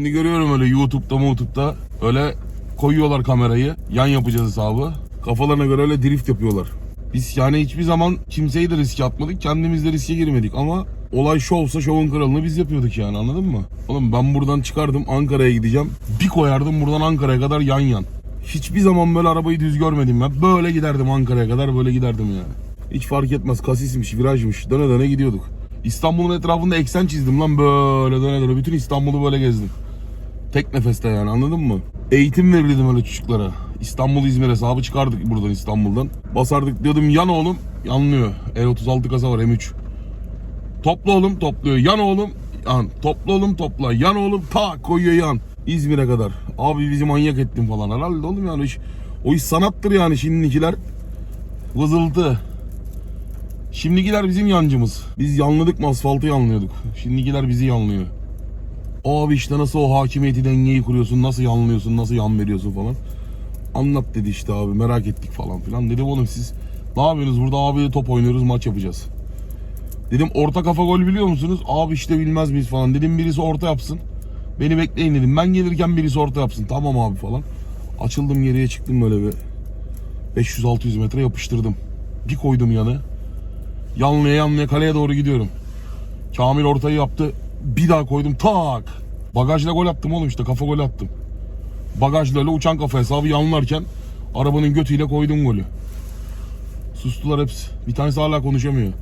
Şimdi görüyorum öyle YouTube'da YouTube'da öyle koyuyorlar kamerayı. Yan yapacağız hesabı. Kafalarına göre öyle drift yapıyorlar. Biz yani hiçbir zaman kimseyi de riske atmadık. Kendimiz de riske girmedik ama olay şovsa şovun kralını biz yapıyorduk yani anladın mı? Oğlum ben buradan çıkardım Ankara'ya gideceğim. Bir koyardım buradan Ankara'ya kadar yan yan. Hiçbir zaman böyle arabayı düz görmedim ben. Böyle giderdim Ankara'ya kadar böyle giderdim yani. Hiç fark etmez kasismiş, virajmış. Döne döne gidiyorduk. İstanbul'un etrafında eksen çizdim lan böyle döne döne. Bütün İstanbul'u böyle gezdim. Tek nefeste yani anladın mı? Eğitim verirdim öyle çocuklara. İstanbul İzmir hesabı çıkardık buradan İstanbul'dan. Basardık diyordum yan oğlum yanlıyor. E36 kasa var M3. Topla oğlum topluyor. Yan oğlum yan. Topla oğlum topla. Yan oğlum ta koyuyor yan. İzmir'e kadar. Abi bizi manyak ettin falan. Herhalde oğlum yani iş, o iş sanattır yani şimdikiler. Vızıltı. Şimdikiler bizim yancımız. Biz yanladık mı asfaltı yanlıyorduk. Şimdikiler bizi yanlıyor. Abi işte nasıl o hakimiyeti dengeyi kuruyorsun, nasıl yanlıyorsun, nasıl yan veriyorsun falan. Anlat dedi işte abi merak ettik falan filan. Dedim oğlum siz ne yapıyorsunuz burada abi top oynuyoruz maç yapacağız. Dedim orta kafa gol biliyor musunuz? Abi işte bilmez miyiz falan. Dedim birisi orta yapsın. Beni bekleyin dedim. Ben gelirken birisi orta yapsın. Tamam abi falan. Açıldım geriye çıktım böyle bir 500-600 metre yapıştırdım. Bir koydum yanı. Yanlıya yanlıya kaleye doğru gidiyorum. Kamil ortayı yaptı. Bir daha koydum tak. Bagajla gol attım oğlum işte kafa gol attım. Bagajla öyle uçan kafa hesabı yanlarken arabanın götüyle koydum golü. Sustular hepsi. Bir tanesi hala konuşamıyor.